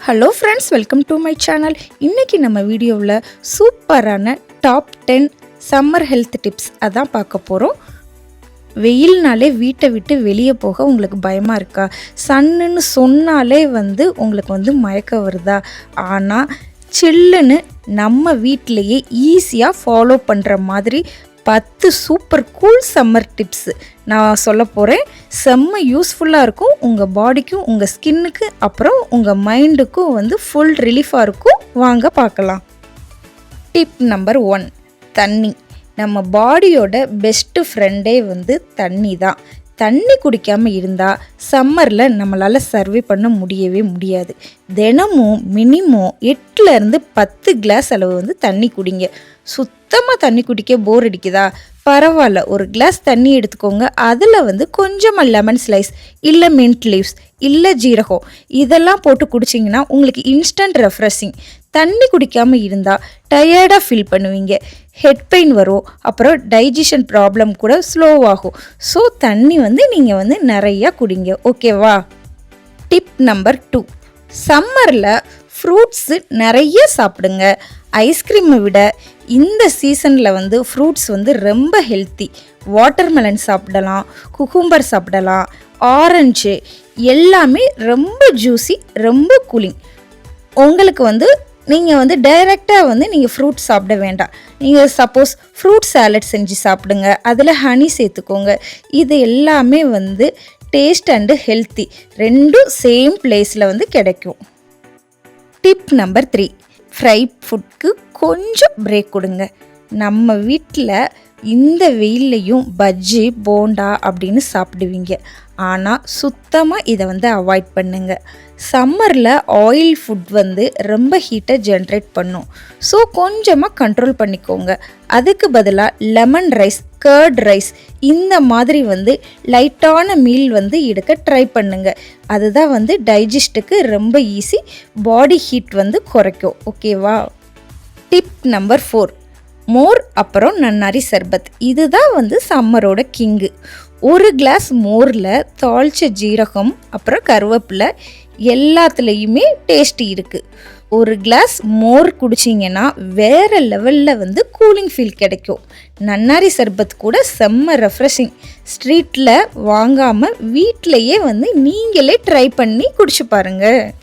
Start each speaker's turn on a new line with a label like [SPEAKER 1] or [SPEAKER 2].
[SPEAKER 1] Hello friends welcome to my channel இன்றைக்கி நம்ம வீடியோவில் சூப்பரான top ten summer health tips அதான் பார்க்க போகிறோம் வெயில்னாலே வீட்டை விட்டு வெளியே போக உங்களுக்கு பயமாக இருக்கா? சன்னுன்னு சொன்னாலே வந்து உங்களுக்கு வந்து மயக்கம் வருதா? ஆனால் சில்லுன்னு நம்ம வீட்டிலையே ஈஸியாக ஃபாலோ பண்ணுற மாதிரி பத்து சூப்பர் கூல் சம்மர் டிப்ஸு நான் சொல்ல போகிறேன் செம்ம யூஸ்ஃபுல்லாக இருக்கும். உங்கள் பாடிக்கும் உங்கள் ஸ்கின்னுக்கு அப்புறம் உங்கள் மைண்டுக்கும் வந்து ஃபுல் ரிலீஃபாக இருக்கும். வாங்க பார்க்கலாம். டிப் நம்பர் ஒன் தண்ணி. நம்ம பாடியோட பெஸ்ட்டு ஃப்ரெண்டே வந்து தண்ணி தான். தண்ணி குடிக்காமல் இருந்தால் சம்மரில் நம்மளால் சர்வே பண்ண முடியவே முடியாது. தினமும் மினிமம் எட்டுலேருந்து பத்து கிளாஸ் அளவு வந்து தண்ணி குடிங்க. சுத்தமாக தண்ணி குடிக்க போர் அடிக்குதா? பரவாயில்ல ஒரு கிளாஸ் தண்ணி எடுத்துக்கோங்க. அதில் வந்து கொஞ்சமாக லெமன் ஸ்லைஸ் இல்லை மின்ட் லீவ்ஸ் இல்லை ஜீரகம் இதெல்லாம் போட்டு குடிச்சிங்கன்னா உங்களுக்கு இன்ஸ்டன்ட் ரெஃப்ரெஷிங் தண்ணி குடிக்காமல் இருந்தால் டயர்டாக ஃபீல் பண்ணுவீங்க. ஹெட் பெயின் வரும் அப்புறம் டைஜஷன் ப்ராப்ளம் கூட ஸ்லோவாகும் ஸோ தண்ணி வந்து நீங்கள் வந்து நிறையா குடிங்க. ஓகேவா டிப் நம்பர் டூ சம்மரில் ஃப்ரூட்ஸு நிறைய சாப்பிடுங்க. ஐஸ்கிரீமை விட இந்த சீசனில் வந்து ஃப்ரூட்ஸ் வந்து ரொம்ப ஹெல்த்தி வாட்டர்மெலன் சாப்பிடலாம் குக்கும்பர் சாப்பிடலாம் ஆரஞ்சு எல்லாமே ரொம்ப ஜூஸி ரொம்ப கூலிங். உங்களுக்கு வந்து நீங்கள் வந்து டைரெக்டாக வந்து நீங்கள் ஃப்ரூட் சாப்பிட வேண்டாம். நீங்கள் சப்போஸ் ஃப்ரூட் சாலட் செஞ்சு சாப்பிடுங்க அதில் ஹனி சேர்த்துக்கோங்க. இது எல்லாமே வந்து டேஸ்ட் அண்டு ஹெல்த்தி ரெண்டும் சேம் பிளேஸில் வந்து கிடைக்கும். டிப் நம்பர் த்ரீ ஃப்ரை ஃபுட்க்கு கொஞ்சம் பிரேக் கொடுங்க. நம்ம வீட்டில் இந்த வெயில்லையும் பஜ்ஜி போண்டா அப்படின்னு சாப்பிடுவீங்க. ஆனால் சுத்தமாக இதை வந்து அவாய்ட் பண்ணுங்க. சம்மரில் ஆயில் ஃபுட் வந்து ரொம்ப ஹீட்டை ஜென்ரேட் பண்ணும். ஸோ கொஞ்சமாக கண்ட்ரோல் பண்ணிக்கோங்க. அதுக்கு பதிலாக லெமன் ரைஸ் கர்ட் ரைஸ் இந்த மாதிரி வந்து லைட்டான மீல் வந்து எடுக்க ட்ரை பண்ணுங்க. அதுதான் வந்து டைஜஸ்ட்டுக்கு ரொம்ப ஈஸி பாடி ஹீட் வந்து குறைக்கும். ஓகேவா டிப் நம்பர் ஃபோர் மோர் அப்புறம் நன்னாரி சர்பத். இதுதான் வந்து சம்மரோட கிங்கு ஒரு கிளாஸ் மோரில் தாளிச்ச ஜீரகம் அப்புறம் கருவேப்பிலை எல்லாத்துலேயுமே டேஸ்ட் இருக்குது ஒரு கிளாஸ் மோர் குடிச்சிங்கன்னா வேறு லெவலில் வந்து கூலிங் ஃபீல் கிடைக்கும். நன்னாரி சர்பத் கூட செம்ம ரெஃப்ரெஷிங் ஸ்ட்ரீட்டில் வாங்காமல் வீட்டிலையே வந்து நீங்களே ட்ரை பண்ணி குடிச்சு பாருங்கள்